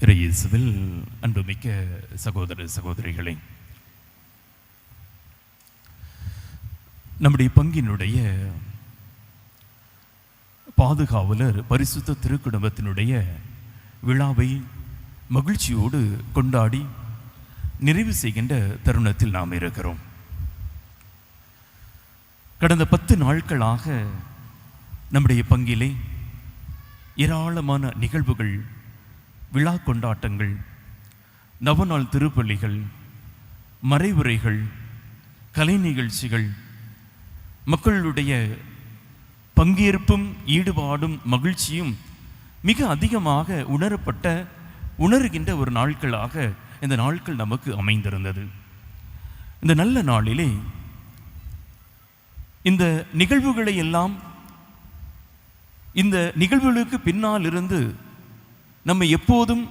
இறையேசுவில் அன்புமிக்க சகோதர சகோதரிகளே நம்முடைய பங்கினுடைய பாதுகாவலர் பரிசுத்த திருக்குடும்பத்தினுடைய விழாவை மகிழ்ச்சியோடு கொண்டாடி நிறைவு செய்கின்ற தருணத்தில் நாம் இருக்கிறோம். கடந்த பத்து நாட்களாக நம்முடைய பங்கிலே ஏராளமான நிகழ்வுகள் விழா கொண்டாட்டங்கள் நவநாள் திருப்பள்ளிகள் மறைவுரைகள் கலை நிகழ்ச்சிகள் மக்களுடைய பங்கேற்பும் ஈடுபாடும் மகிழ்ச்சியும் மிக அதிகமாக உணரப்பட்ட உணர்கின்ற ஒரு நாட்களாக இந்த நாட்கள் நமக்கு அமைந்திருந்தது. இந்த நல்ல நாளிலே இந்த நிகழ்வுகளை எல்லாம் இந்த நிகழ்வுகளுக்கு பின்னால் இருந்து நம்மை எப்போதும்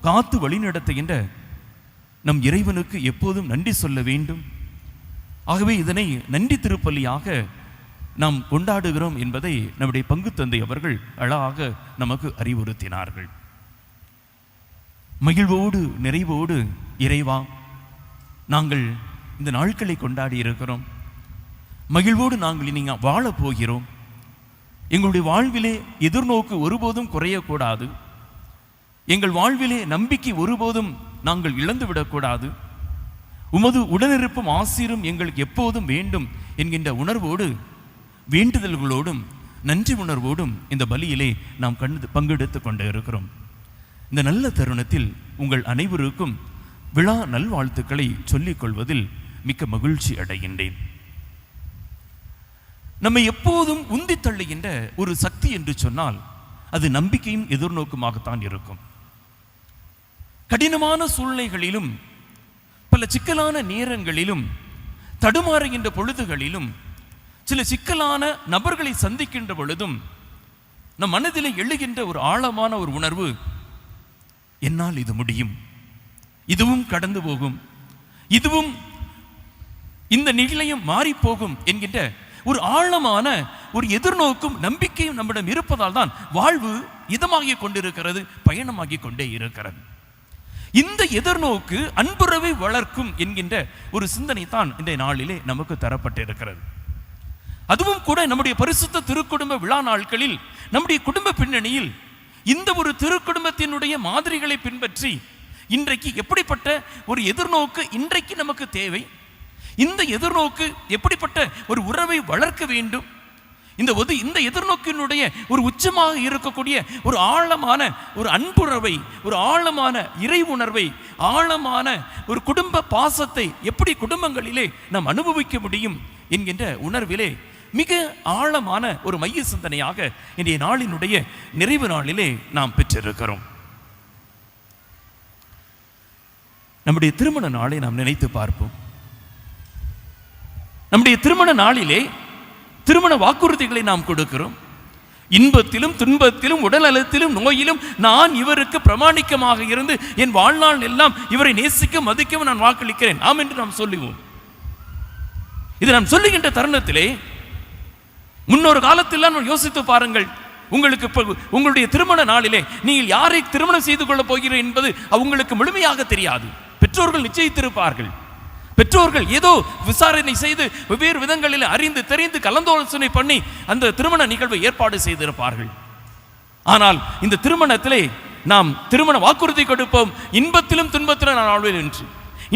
காத்து வழிநடத்துகின்ற நம் இறைவனுக்கு எப்போதும் நன்றி சொல்ல வேண்டும். ஆகவே இதனை நன்றி திருப்பள்ளியாக நாம் கொண்டாடுகிறோம் என்பதை நம்முடைய பங்கு தந்தை அவர்கள் அழகாக நமக்கு அறிவுறுத்தினார்கள். மகிழ்வோடு நிறைவோடு இறைவா நாங்கள் இந்த நாட்களை கொண்டாடி இருக்கிறோம். மகிழ்வோடு நாங்கள் இனி வாழப் போகிறோம். எங்களுடைய வாழ்விலே எதிர்நோக்கு ஒருபோதும் குறையக்கூடாது. எங்கள் வாழ்விலே நம்பிக்கை ஒருபோதும் நாங்கள் இழந்து விடக்கூடாது. உமது உடனிருப்பும் ஆசீரும் எங்களுக்கு எப்போதும் வேண்டும் என்கின்ற உணர்வோடு வேண்டுதல்களோடும் நன்றி உணர்வோடும் இந்த பலியிலே நாம் கண்டு பங்கெடுத்து கொண்டு இருக்கிறோம். இந்த நல்ல தருணத்தில் உங்கள் அனைவருக்கும் விழா நல்வாழ்த்துக்களை சொல்லிக் கொள்வதில் மிக்க மகிழ்ச்சி அடைகின்றேன். நம்மை எப்போதும் உந்தி தள்ளுகின்ற ஒரு சக்தி என்று சொன்னால் அது நம்பிக்கையும் எதிர்நோக்குமாகத்தான் இருக்கும். கடினமான சூழ்நிலைகளிலும் பல சிக்கலான நேரங்களிலும் தடுமாறுகின்ற பொழுதுகளிலும் சில சிக்கலான நபர்களை சந்திக்கின்ற பொழுதும் நம் மனதில் எழுகின்ற ஒரு ஆழமான ஒரு உணர்வு என்னால் இது முடியும். இதுவும் கடந்து போகும். இதுவும் இந்த நிலையம் மாறிப்போகும் என்கின்ற ஒரு ஆழமான ஒரு எதிர்நோக்கும் நம்பிக்கையும் நம்மிடம் இருப்பதால் தான் வாழ்வு இதமாகிக் கொண்டிருக்கிறது பயணமாகிக் கொண்டே இருக்கிறது. இந்த எதிர்நோக்கு அன்புறவை வளர்க்கும் என்கின்ற ஒரு சிந்தனை தான் இந்த நாளிலே நமக்கு தரப்பட்டிருக்கிறது. அதுவும் கூட நம்முடைய பரிசுத்த திருக்குடும்ப விழா நாட்களில் நம்முடைய குடும்ப பின்னணியில் இந்த ஒரு திருக்குடும்பத்தினுடைய மாதிரிகளை பின்பற்றி இன்றைக்கு எப்படிப்பட்ட ஒரு எதிர்நோக்கு இன்றைக்கு நமக்கு தேவை? இந்த எதிர்நோக்கு எப்படிப்பட்ட ஒரு உறவை வளர்க்க வேண்டும்? இந்த உது இந்த எதிர்நோக்கினுடைய ஒரு உச்சமாக இருக்கக்கூடிய ஒரு ஆழமான ஒரு அன்புணர்வை ஒரு ஆழமான இறை உணர்வை ஆழமான ஒரு குடும்ப பாசத்தை எப்படி குடும்பங்களிலே நாம் அனுபவிக்க முடியும் என்கின்ற உணர்விலே மிக ஆழமான ஒரு மைய சிந்தனையாக இன்றைய நாளினுடைய நிறைவு நாளிலே நாம் பெற்றிருக்கிறோம். நம்முடைய திருமண நாளை நாம் நினைத்து பார்ப்போம். நம்முடைய திருமண நாளிலே திருமண வாக்குறுதிகளை நாம் கொடுக்கிறோம். இன்பத்திலும் துன்பத்திலும் உடல்நலத்திலும் நோயிலும் நான் இவருக்கு பிரமாணிக்கமாக இருந்து என் வாழ்நாள் எல்லாம் இவரை நேசிக்க மதிக்கவும் நான் வாக்களிக்கிறேன். ஆம் என்று நாம் சொல்லுவோம். இது நாம் சொல்லுகின்ற தருணத்திலே முன்னொரு காலத்திலாம் யோசித்து பாருங்கள். உங்களுக்கு உங்களுடைய திருமண நாளிலே நீங்கள் யாரை திருமணம் செய்து கொள்ளப் போகிறீர்கள் என்பது அவங்களுக்கு முழுமையாக தெரியாது. பெற்றோர்கள் நிச்சயித்திருப்பார்கள். பெற்றோர்கள் ஏதோ விசாரணை செய்து வெவ்வேறு விதங்களில் அறிந்து தெரிந்து கலந்தாலோசனை பண்ணி அந்த திருமண நிகழ்வை ஏற்பாடு செய்திருப்பார்கள். ஆனால் இந்த திருமணத்திலே நாம் திருமண வாக்குறுதி கொடுப்போம். இன்பத்திலும் துன்பத்திலும் நான் ஆழ்வேன் என்று.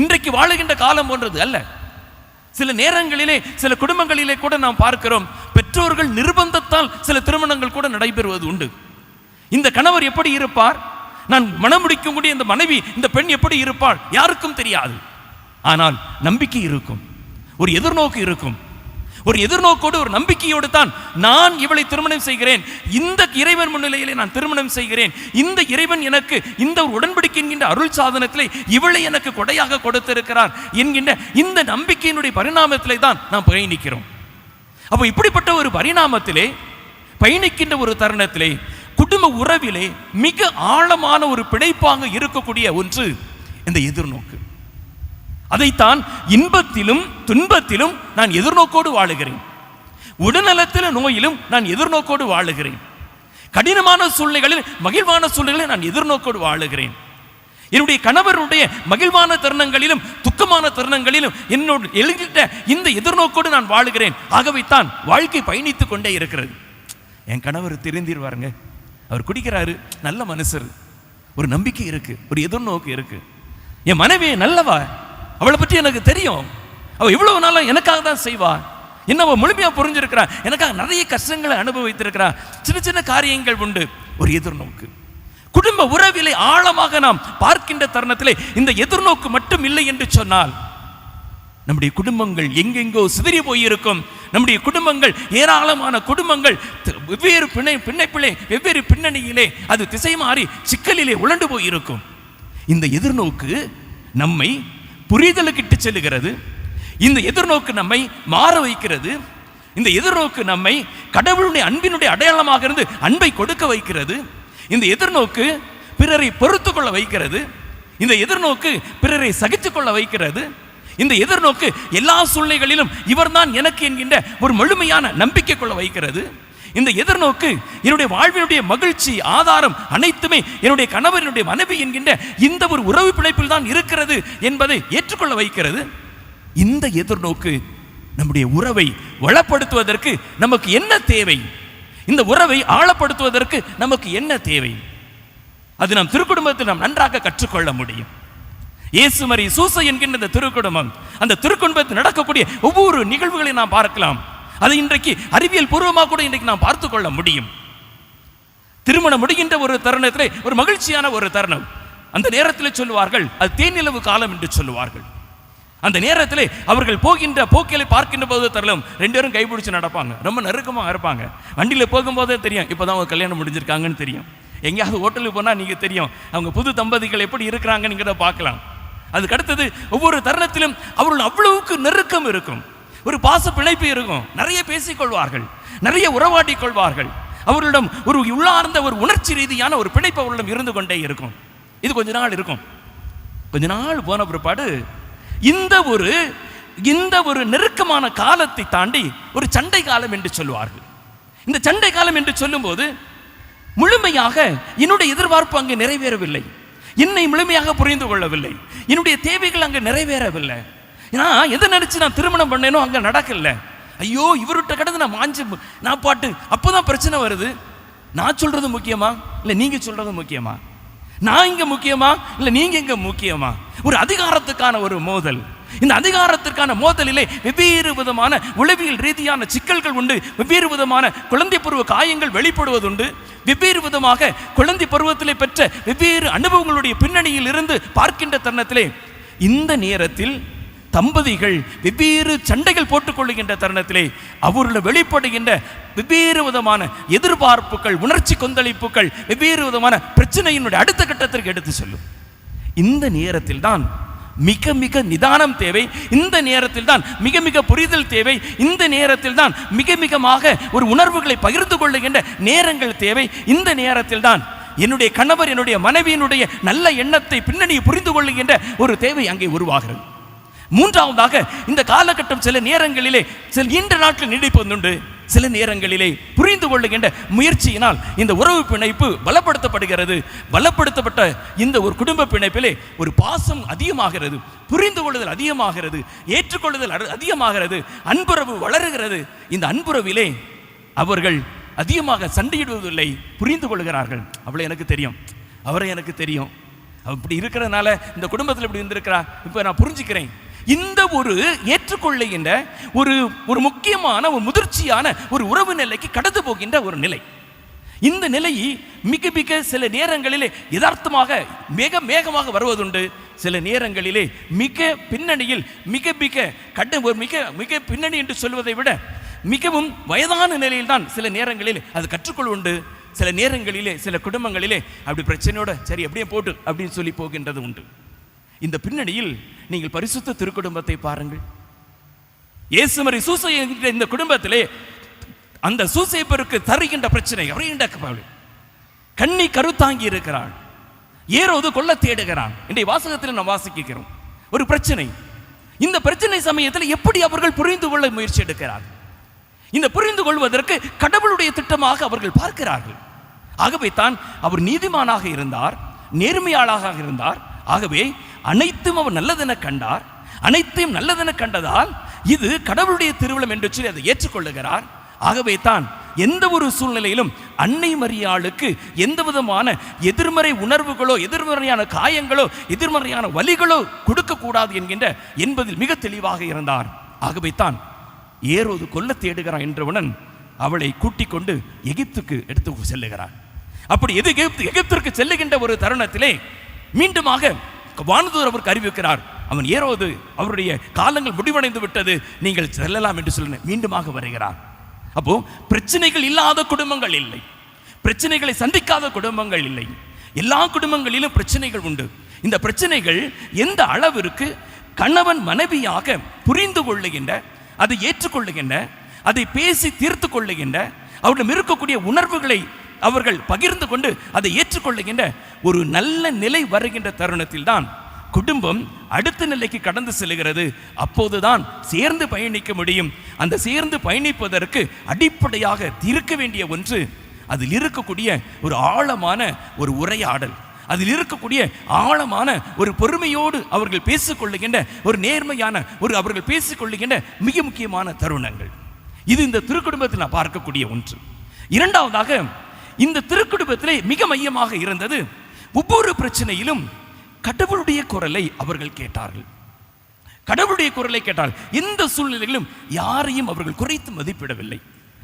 இன்றைக்கு வாழுகின்ற காலம் போன்றது அல்ல. சில நேரங்களிலே சில குடும்பங்களிலே கூட நாம் பார்க்கிறோம் பெற்றோர்கள் நிர்பந்தத்தால் சில திருமணங்கள் கூட நடைபெறுவது உண்டு. இந்த கணவர் எப்படி இருப்பார்? நான் மனம் முடிக்கக்கூடிய இந்த மனைவி இந்த பெண் எப்படி இருப்பாள்? யாருக்கும் தெரியாது. ஆனால் நம்பிக்கை இருக்கும். ஒரு எதிர்நோக்கு இருக்கும். ஒரு எதிர்நோக்கோடு ஒரு நம்பிக்கையோடு தான் நான் இவளை திருமணம் செய்கிறேன். இந்த இறைவன் முன்னிலையிலே நான் திருமணம் செய்கிறேன். இந்த இறைவன் எனக்கு இந்த ஒரு உடன்படிக்கை என்கின்ற அருள் சாதனத்திலே இவளை எனக்கு கொடையாக கொடுத்திருக்கிறார் என்கின்ற இந்த நம்பிக்கையினுடைய பரிணாமத்திலே தான் நாம் பயணிக்கிறோம். அப்போ இப்படிப்பட்ட ஒரு பரிணாமத்திலே பயணிக்கின்ற ஒரு தருணத்திலே குடும்ப உறவிலே மிக ஆழமான ஒரு பிழைப்பாங்க இருக்கக்கூடிய ஒன்று இந்த எதிர்நோக்கு. அதைத்தான் இன்பத்திலும் துன்பத்திலும் நான் எதிர்நோக்கோடு வாழுகிறேன். உடல்நலத்திலும் நோயிலும் நான் எதிர்நோக்கோடு வாழுகிறேன். கடினமான சூழ்நிலைகளில் மகிழ்வான சூழ்நிலைகளில் நான் எதிர்நோக்கோடு வாழுகிறேன். என்னுடைய கணவருடைய மகிழ்வான தருணங்களிலும் துக்கமான தருணங்களிலும் என்னோடு எழுதிட்ட இந்த எதிர்நோக்கோடு நான் வாழுகிறேன். ஆகவேத்தான் தான் வாழ்க்கை பயணித்துக் கொண்டே இருக்கிறது. என் கணவர் தெரிந்திருவாருங்க. அவர் குடிக்கிறாரு நல்ல மனுஷர். ஒரு நம்பிக்கை இருக்கு ஒரு எதிர்நோக்கு இருக்கு. என் மனைவி நல்லவா? அவளை பற்றி எனக்கு தெரியும். அவள் இவ்வளவு நாளும் எனக்காக தான் செய்வாள் என்ன அவள் முழுமையாக புரிஞ்சிருக்கிறா. எனக்காக நிறைய கஷ்டங்களை அனுபவித்திருக்கிறா. சின்ன சின்ன காரியங்கள் உண்டு. ஒரு எதிர்நோக்கு. குடும்ப உறவிலை ஆழமாக நாம் பார்க்கின்ற தருணத்திலே இந்த எதிர்நோக்கு மட்டும் இல்லை என்று சொன்னால் நம்முடைய குடும்பங்கள் எங்கெங்கோ சிதறி போயிருக்கும். நம்முடைய குடும்பங்கள் ஏராளமான குடும்பங்கள் வெவ்வேறு பிணை பிணைப்பிலே வெவ்வேறு பின்னணியிலே அது திசை மாறி சிக்கலிலே உழண்டு போயிருக்கும். இந்த எதிர்நோக்கு நம்மை புரிதலுக்கு இட்டு செல்லுகிறது. இந்த எதிர்நோக்கு நம்மை மாற வைக்கிறது. இந்த எதிர்நோக்கு நம்மை கடவுளுடைய அன்பினுடைய அடையாளமாக இருந்து அன்பை கொடுக்க வைக்கிறது. இந்த எதிர்நோக்கு பிறரை பொறுத்து கொள்ள வைக்கிறது. இந்த எதிர்நோக்கு பிறரை சகித்து கொள்ள வைக்கிறது. இந்த எதிர்நோக்கு எல்லா சூழ்நிலைகளிலும் இவர்தான் எனக்கு என்கின்ற ஒரு முழுமையான நம்பிக்கை கொள்ள வைக்கிறது. இந்த எதிர்நோக்கு என்னுடைய வாழ்வினுடைய மகிழ்ச்சி ஆதாரம் அனைத்துமே என்னுடைய கணவர் என்னுடைய மனைவி என்கின்ற இந்த ஒரு உறவு பிணைப்பில் தான் இருக்கிறது என்பதை ஏற்றுக்கொள்ள வைக்கிறது. இந்த எதிர்நோக்கு நம்முடைய உறவை வளப்படுத்துவதற்கு நமக்கு என்ன தேவை? இந்த உறவை ஆழப்படுத்துவதற்கு நமக்கு என்ன தேவை? அது நம் திருக்குடும்பத்தில் நாம் நன்றாக கற்றுக்கொள்ள முடியும். இயேசுமரி சூச சூசை என்கின்ற இந்த திருக்குடும்பம் அந்த திருக்குடும்பத்தில் நடக்கக்கூடிய ஒவ்வொரு நிகழ்வுகளை நாம் பார்க்கலாம். அதை இன்றைக்கு அறிவியல் பூர்வமாக கூட இன்றைக்கு நாம் பார்த்து கொள்ள முடியும். திருமணம் முடிகின்ற ஒரு தருணத்திலே ஒரு மகிழ்ச்சியான ஒரு தருணம். அந்த நேரத்தில் சொல்லுவார்கள் அது தேனிலவு காலம் என்று சொல்லுவார்கள். அந்த நேரத்தில் அவர்கள் போகின்ற போக்கிலை பார்க்கின்ற போது தரலும் ரெண்டு பேரும் கைபிடிச்சு நடப்பாங்க. ரொம்ப நெருக்கமாக இருப்பாங்க. வண்டியில் போகும்போதே தெரியும் இப்போதான் அவங்க கல்யாணம் முடிஞ்சிருக்காங்கன்னு தெரியும். எங்கேயாவது ஹோட்டலுக்கு போனால் நீங்கள் தெரியும் அவங்க புது தம்பதிகள் எப்படி இருக்கிறாங்கன்னு பார்க்கலாம். அதுக்கு அடுத்தது ஒவ்வொரு தருணத்திலும் அவர்கள் அவ்வளவுக்கு நெருக்கம் இருக்கும். ஒரு பாச பிழைப்பு இருக்கும். நிறைய பேசிக்கொள்வார்கள். நிறைய உறவாடிக் கொள்வார்கள் அவர்களிடம் ஒரு உள்ளார்ந்த ஒரு உணர்ச்சி ரீதியான ஒரு பிணைப்பு அவர்களிடம் இருந்து கொண்டே இருக்கும். இது கொஞ்ச நாள் இருக்கும். கொஞ்ச நாள் போன பிற்பாடு இந்த ஒரு இந்த ஒரு நெருக்கமான காலத்தை தாண்டி ஒரு சண்டை காலம் என்று சொல்லுவார்கள். இந்த சண்டை காலம் என்று சொல்லும்போது முழுமையாக என்னுடைய எதிர்பார்ப்பு அங்கு நிறைவேறவில்லை. என்னை முழுமையாக புரிந்து கொள்ளவில்லை. என்னுடைய தேவைகள் அங்கு நிறைவேறவில்லை. நான் எதை நினச்சி நான் திருமணம் பண்ணேனோ அங்கே நடக்கல. ஐயோ இவர்கிட்ட கடந்து நான் மாஞ்சு நான் பாட்டு அப்போதான் பிரச்சனை வருது. நான் சொல்றது முக்கியமா? இல்லை நீங்கள் சொல்கிறது முக்கியமா? நான் இங்கே முக்கியமா? இல்லை நீங்கள் இங்கே முக்கியமா? ஒரு அதிகாரத்துக்கான ஒரு மோதல். இந்த அதிகாரத்திற்கான மோதலிலே வெவ்வேறு விதமான உளவியல் ரீதியான சிக்கல்கள் உண்டு. வெவ்வேறு விதமான குழந்தை பருவ காயங்கள் வெளிப்படுவதுண்டு. வெவ்வேறு விதமாக குழந்தை பருவத்திலே பெற்ற வெவ்வேறு அனுபவங்களுடைய பின்னணியில் இருந்து பார்க்கின்ற தருணத்திலே இந்த நேரத்தில் தம்பதிகள் வெவ்வேறு சண்டைகள் போட்டுக்கொள்ளுகின்ற தருணத்திலே அவர்கள் வெளிப்படுகின்ற வெவ்வேறு விதமான எதிர்பார்ப்புகள் உணர்ச்சி கொந்தளிப்புகள் வெவ்வேறு விதமான பிரச்சனையினுடைய அடுத்த கட்டத்திற்கு எடுத்து செல்லும். இந்த நேரத்தில் தான் மிக மிக நிதானம் தேவை. இந்த நேரத்தில் தான் மிக மிக புரிதல் தேவை. இந்த நேரத்தில் தான் மிக மிகமாக ஒரு உணர்வுகளை பகிர்ந்து கொள்ளுகின்ற நேரங்கள் தேவை. இந்த நேரத்தில் தான் என்னுடைய கணவர் என்னுடைய மனைவியினுடைய நல்ல எண்ணத்தை பின்னணியை புரிந்து கொள்ளுகின்ற ஒரு தேவை அங்கே உருவாகிறது. மூன்றாவதாக இந்த காலகட்டம் சில நேரங்களிலே சில நீண்ட நாட்கள் நீடிப்பதுண்டு. சில நேரங்களிலே புரிந்து கொள்ளுகின்ற முயற்சியினால் இந்த உறவு பிணைப்பு பலப்படுத்தப்படுகிறது. பலப்படுத்தப்பட்ட இந்த ஒரு குடும்ப பிணைப்பிலே ஒரு பாசம் அதிகமாகிறது. புரிந்து கொள்ளுதல் அதிகமாகிறது. ஏற்றுக்கொள்ளுதல் அதிகமாகிறது. அன்புறவு வளருகிறது. இந்த அன்புறவிலே அவர்கள் அதிகமாக சண்டையிடுவதில்லை. புரிந்து கொள்கிறார்கள். அவளை எனக்கு தெரியும். அவரை எனக்கு தெரியும். அப்படி இருக்கிறதுனால இந்த குடும்பத்தில் இப்படி இருந்திருக்கிறா. இப்போ நான் புரிஞ்சுக்கிறேன். இந்த ஒரு ஏற்றுக்கொள்ளுகின்ற ஒரு ஒரு முக்கியமான ஒரு முதிர்ச்சியான ஒரு உறவு நிலைக்கு கடந்து போகின்ற ஒரு நிலை. இந்த நிலை மிக மிக சில நேரங்களிலே யதார்த்தமாக மிக மேகமாக வருவதுண்டு. சில நேரங்களிலே மிக பின்னணியில் மிக மிக கட ஒரு மிக மிக பின்னணி என்று சொல்வதை விட மிகவும் வயதான நிலையில் தான் சில நேரங்களில் அது கற்றுக்கொள்ளுண்டு சில நேரங்களிலே சில குடும்பங்களிலே அப்படி பிரச்சனையோட சரி அப்படியே போட்டு அப்படின்னு சொல்லி போகின்றது உண்டு. இந்த பின்னணியில் நீங்கள் பரிசுத்த திருக்குடும்பத்தை பாருங்கள். இயேசுமரி சூசை என்கிற இந்த குடும்பத்திலே அந்த சூசைப்பருக்கு தருகின்ற பிரச்சனை அவரை கண்ணி கருத்தாங்கி இருக்கிறாள். ஏறோது கொல்ல தேடுகிறான். இன்றைய வாசகத்தில் நாம் வாசிக்கிறோம். ஒரு பிரச்சனை. இந்த பிரச்சனை சமயத்தில் எப்படி அவர்கள் புரிந்து கொள்ள முயற்சி எடுக்கிறார்கள் இந்த புரிந்து கொள்வதற்கு கடவுளுடைய திட்டமாக அவர்கள் பார்க்கிறார்கள். ஆகவே தான் அவர் நீதிமானாக இருந்தார் நேர்மையாளாக இருந்தார். ஆகவே அனைத்தும் அவர் நல்லதென கண்டார். அனைத்தையும் நல்லதென கண்டதால் இது கடவுளுடைய திருவிழம் என்று சொல்லி அதை ஏற்றுக்கொள்ளுகிறார். ஆகவே தான் எந்த ஒரு சூழ்நிலையிலும் அன்னை மரியாளுக்கு எந்த விதமான எதிர்மறை உணர்வுகளோ எதிர்மறையான காயங்களோ எதிர்மறையான வலிகளோ கொடுக்கக்கூடாது என்கின்ற என்பதில் மிக தெளிவாக இருந்தார். ஆகவே தான் ஏரோது கொல்ல தேடுகிறான் என்றவுடன் அவளை கூட்டிக் கொண்டு எகிப்துக்கு எடுத்து செல்லுகிறான். அப்படி எது எகிப்து எகிப்திற்கு செல்லுகின்ற ஒரு தருணத்திலே மீண்டுமாக வானதூர் அவருக்கு அறிவிக்கிறார். அவன் ஏரோது அவருடைய காலங்கள் முடிவடைந்து விட்டது. நீங்கள் செல்லலாம் என்று சொல்ல மீண்டுமாக வருகிறார். அப்போ பிரச்சனைகள் இல்லாத குடும்பங்கள் இல்லை. பிரச்சனைகளை சந்திக்காத குடும்பங்கள் இல்லை. எல்லா குடும்பங்களிலும் பிரச்சனைகள் உண்டு. இந்த பிரச்சனைகள் எந்த அளவிற்கு கணவன் மனைவியாக புரிந்து கொள்ளுகின்ற அதை ஏற்றுக்கொள்ளுகின்ற அதை பேசி தீர்த்து கொள்ளுகின்ற அவரிடம் இருக்கக்கூடிய உணர்வுகளை அவர்கள் பகிர்ந்து கொண்டு அதை ஏற்றுக்கொள்ளுகின்ற ஒரு நல்ல நிலை வருகின்ற தருணத்தில் தான் குடும்பம் அடுத்த நிலைக்கு கடந்து செல்கிறது. அப்போதுதான் சேர்ந்து பயணிக்க முடியும். அந்த சேர்ந்து பயணிப்பதற்கு அடிப்படையாக இருக்க வேண்டிய ஒன்று அதில் இருக்கக்கூடிய ஒரு ஆழமான ஒரு உரையாடல் அதில் இருக்கக்கூடிய ஆழமான ஒரு பொறுமையோடு அவர்கள் பேசிக்கொள்ளுகின்ற ஒரு நேர்மையான ஒரு அவர்கள் பேசிக்கொள்ளுகின்ற மிக முக்கியமான தருணங்கள். இது இந்த திருக்குடும்பத்தில் நான் பார்க்கக்கூடிய ஒன்று. இரண்டாவதாக இந்த திருக்குடும்பத்திலே மிக மையமாக இருந்தது. ஒவ்வொரு பிரச்சனையிலும் கடவுளுடைய குரலை அவர்கள் கேட்டார்கள். கடவுளுடைய குரலை கேட்டால் எந்த சூழ்நிலையிலும் யாரையும் அவர்கள் குறைத்து மதிப்பிடவில்லை.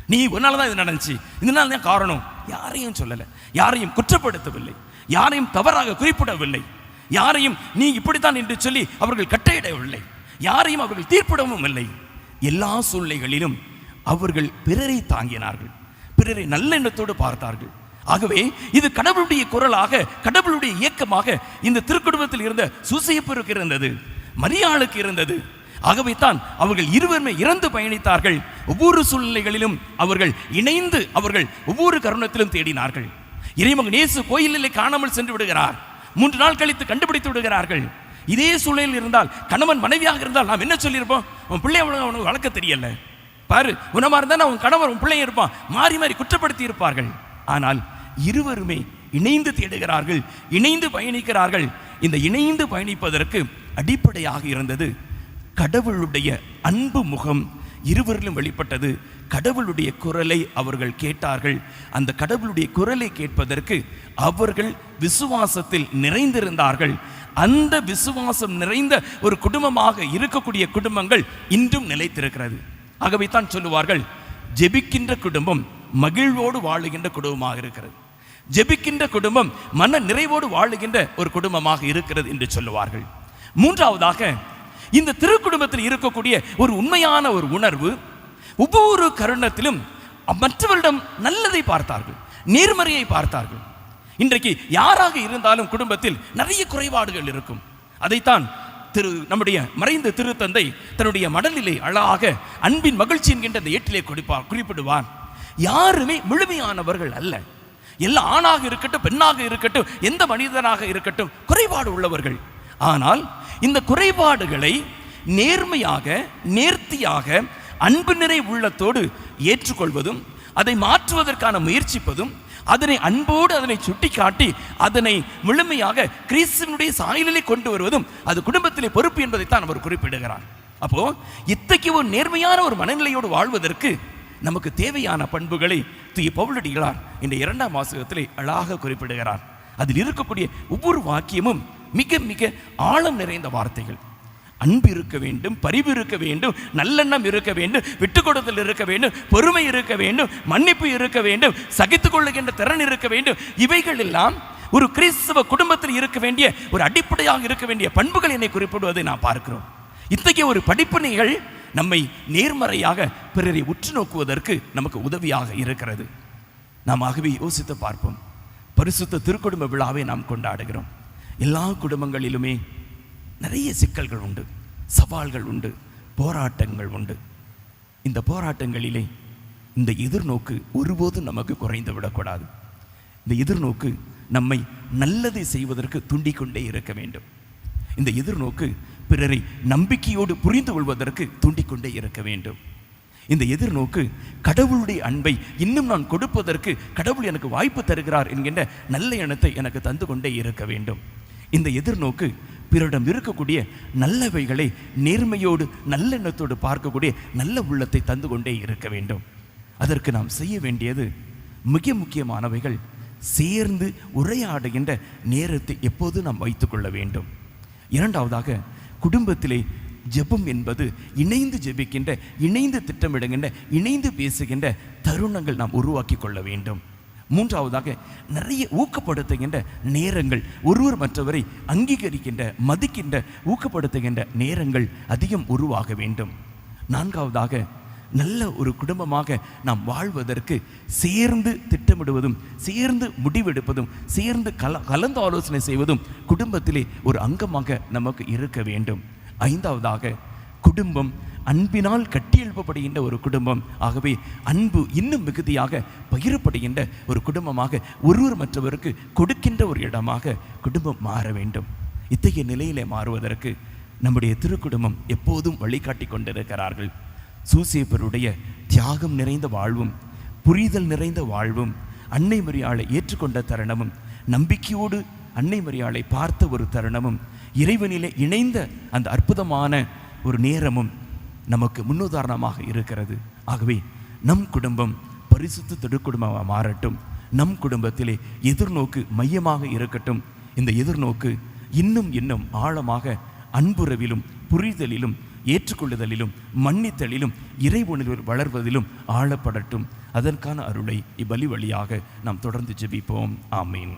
நீ உன்னால தான் இது நடந்துச்சு. இதனால தான் காரணம். யாரையும் சொல்லலை. யாரையும் குற்றப்படுத்தவில்லை. யாரையும் தவறாக குறிப்பிடவில்லை. யாரையும் நீ இப்படித்தான் என்று சொல்லி அவர்கள் கட்டையிடவில்லை யாரையும் அவர்கள் தீர்ப்பிடவும் இல்லை. எல்லா சூழ்நிலைகளிலும் அவர்கள் பிறரை தாங்கினார்கள். பிறரை நல்லெண்ணத்தோடு பார்த்தார்கள். ஆகவே இது கடவுளுடைய குரலாக கடவுளுடைய இயக்கமாக இந்த திருக்குடும்பத்தில் இருந்த சுசையப்பருக்கு இருந்தது மரியாளுக்கு இருந்தது. ஆகவே தான் அவர்கள் இருவருமே இறந்து பயணித்தார்கள். ஒவ்வொரு சூழ்நிலைகளிலும் அவர்கள் இணைந்து அவர்கள் ஒவ்வொரு கருணத்திலும் தேடினார்கள். இறைமகன் இயேசு கோயிலிலே காணாமல் சென்று விடுகிறார். மூன்று நாள் கழித்து கண்டுபிடித்து விடுகிறார்கள். இதே சூழலில் இருந்தால் கணவன் மனைவியாக இருந்தால் நாம் என்ன சொல்லியிருப்போம்? உன் பிள்ளை அவனுக்கு அவனுக்கு வளர்க்க தெரியல. பாரு உனமா இருந்தா உன் கணவர் உன் பிள்ளையும் இருப்பான். மாறி மாறி குற்றப்படுத்தி இருப்பார்கள் ஆனால் இருவருமே இணைந்து தேடுகிறார்கள் இணைந்து பயணிக்கிறார்கள். இந்த இணைந்து பயணிப்பதற்கு அடிப்படையாக இருந்தது கடவுளுடைய அன்பு முகம் இருவரிலும் வெளிப்பட்டது. கடவுளுடைய குரலை அவர்கள் கேட்டார்கள். அந்த கடவுளுடைய குரலை கேட்பதற்கு அவர்கள் விசுவாசத்தில் நிறைந்திருந்தார்கள். அந்த விசுவாசம் நிறைந்த ஒரு குடும்பமாக இருக்கக்கூடிய குடும்பங்கள் இன்றும் நிலைத்திருக்கிறது. ஆகவே தான் சொல்லுவார்கள் ஜெபிக்கின்ற குடும்பம் மகிழ்வோடு வாழுகின்ற குடும்பமாக இருக்கிறது. ஜெபிக்கின்ற குடும்பம் மன நிறைவோடு வாழுகின்ற ஒரு குடும்பமாக இருக்கிறது என்று சொல்லுவார்கள். மூன்றாவதாக இந்த திருக்குடும்பத்தில் இருக்கக்கூடிய ஒரு உண்மையான ஒரு உணர்வு ஒவ்வொரு கருணத்திலும் மற்றவரிடம் நல்லதை பார்த்தார்கள் நேர்மறையை பார்த்தார்கள். இன்றைக்கு யாராக இருந்தாலும் குடும்பத்தில் நிறைய குறைபாடுகள் இருக்கும். அதைத்தான் திரு நம்முடைய மறைந்த திருத்தந்தை தன்னுடைய மடலிலே அழகாக அன்பின் மகிழ்ச்சி என்கின்ற அந்த ஏட்டிலே குறிப்பார் குறிப்பிடுவார் யாருமே முழுமையானவர்கள் அல்ல. எல்லா ஆணாக இருக்கட்டும் பெண்ணாக இருக்கட்டும் எந்த மனிதனாக இருக்கட்டும் குறைபாடு உள்ளவர்கள். ஆனால் இந்த குறைபாடுகளை நேர்மையாக நேர்த்தியாக அன்பு நிறை உள்ளத்தோடு ஏற்றுக்கொள்வதும் அதை மாற்றுவதற்கான முயற்சிப்பதும் அதனை அன்போடு அதனை சுட்டிக்காட்டி அதனை முழுமையாக கிறிஸ்துவனுடைய சாயலிலே கொண்டு வருவதும் அது குடும்பத்திலே பொறுப்பு என்பதைத்தான் அவர் குறிப்பிடுகிறார். அப்போ இத்தகைய ஒரு நேர்மையான ஒரு மனநிலையோடு வாழ்வதற்கு நமக்கு தேவையான பண்புகளை தூய பவுலடிகளார் இந்த இரண்டாம் வாசகத்திலே அழகாக குறிப்பிடுகிறார். அதில் இருக்கக்கூடிய ஒவ்வொரு வாக்கியமும் மிக மிக ஆழம் நிறைந்த வார்த்தைகள். அன்பு இருக்க வேண்டும் பரிவு இருக்க வேண்டும் நல்லெண்ணம் இருக்க வேண்டும் விட்டுக்கொடுத்தல் இருக்க வேண்டும் பொறுமை இருக்க வேண்டும் மன்னிப்பு இருக்க வேண்டும் சகித்துக் கொள்ளுகின்ற திறன் இருக்க வேண்டும். இவைகள் எல்லாம் ஒரு கிறிஸ்தவ குடும்பத்தில் இருக்க வேண்டிய ஒரு அடிப்படையாக இருக்க வேண்டிய பண்புகள் என்னை குறிப்பிடுவதை நான் பார்க்கிறோம். இத்தகைய ஒரு படிப்பினைகள் நம்மை நேர்மறையாக பிறரை உற்று நோக்குவதற்கு நமக்கு உதவியாக இருக்கிறது. நாம் ஆகவே யோசித்து பார்ப்போம். பரிசுத்த திருக்குடும்ப விழாவை நாம் கொண்டாடுகிறோம். எல்லா குடும்பங்களிலுமே நிறைய சிக்கல்கள் உண்டு சவால்கள் உண்டு போராட்டங்கள் உண்டு. இந்த போராட்டங்களிலே இந்த எதிர்நோக்கு ஒருபோதும் நமக்கு குறைந்து விடக்கூடாது. இந்த எதிர்நோக்கு நம்மை நல்லதை செய்வதற்கு துண்டிக்கொண்டே இருக்க வேண்டும். இந்த எதிர்நோக்கு பிறரை நம்பிக்கையோடு புரிந்து கொள்வதற்கு தூண்டிக்கொண்டே இருக்க வேண்டும். இந்த எதிர்நோக்கு கடவுளுடைய அன்பை இன்னும் நான் கொடுப்பதற்கு கடவுள் எனக்கு வாய்ப்பு தருகிறார் என்கின்ற நல்ல எண்ணத்தை எனக்கு தந்து கொண்டே இருக்க வேண்டும். இந்த எதிர்நோக்கு பிறரிடம் இருக்கக்கூடிய நல்லவைகளை நேர்மையோடு நல்லெண்ணத்தோடு பார்க்கக்கூடிய நல்ல உள்ளத்தை தந்து கொண்டே இருக்க வேண்டும். அதற்கு நாம் செய்ய வேண்டியது மிக முக்கியமானவைகள். சேர்ந்து உரையாடுகின்ற நேரத்தை எப்போது நாம் வைத்துக்கொள்ள வேண்டும். இரண்டாவதாக குடும்பத்திலே ஜெபம் என்பது இணைந்து ஜெபிக்கின்ற இணைந்து திட்டமிடுகின்ற இணைந்து பேசுகின்ற தருணங்கள் நாம் உருவாக்கி கொள்ள வேண்டும். மூன்றாவதாக நிறைய ஊக்கப்படுத்துகின்ற நேரங்கள் ஒருவர் மற்றவரை அங்கீகரிக்கின்ற மதிக்கின்ற ஊக்கப்படுத்துகின்ற நேரங்கள் அதிகம் உருவாக வேண்டும். நான்காவதாக நல்ல ஒரு குடும்பமாக நாம் வாழ்வதற்கு சேர்ந்து திட்டமிடுவதும் சேர்ந்து முடிவெடுப்பதும் சேர்ந்து கல கலந்து ஆலோசனை செய்வதும் குடும்பத்திலே ஒரு அங்கமாக நமக்கு இருக்க வேண்டும். ஐந்தாவதாக குடும்பம் அன்பினால் கட்டியெழுப்பப்படுகின்ற ஒரு குடும்பம். ஆகவே அன்பு இன்னும் மிகுதியாக பகிரப்படுகின்ற ஒரு குடும்பமாக ஒருவர் மற்றவருக்கு கொடுக்கின்ற ஒரு இடமாக குடும்பம் மாற வேண்டும். இத்தகைய நிலையிலே மாறுவதற்கு நம்முடைய திருக்குடும்பம் எப்போதும் வழிகாட்டி கொண்டிருக்கிறார்கள். சூசியப்பருடைய தியாகம் நிறைந்த வாழ்வும் புரிதல் நிறைந்த வாழ்வும் அன்னை மரியாளை ஏற்றுக்கொண்ட தருணமும் நம்பிக்கையோடு அன்னை மரியாளை பார்த்த ஒரு தருணமும் இறைவனிலே இணைந்த அந்த அற்புதமான ஒரு நேரமும் நமக்கு முன்னுதாரணமாக இருக்கிறது. ஆகவே நம் குடும்பம் பரிசுத்த தொடுக்குடும்பமாக மாறட்டும். நம் குடும்பத்திலே எதிர்நோக்கு மையமாக இருக்கட்டும். இந்த எதிர்நோக்கு இன்னும் இன்னும் ஆழமாக அன்புறவிலும் புரிதலிலும் ஏற்றுக்கொள்ளுதலிலும் மன்னித்தலிலும் இறை உணர்வில் வளர்வதிலும் ஆழப்படட்டும். அதற்கான அருளை இவ்வழி வழியாக நாம் தொடர்ந்து ஜெபிப்போம். ஆமீன்.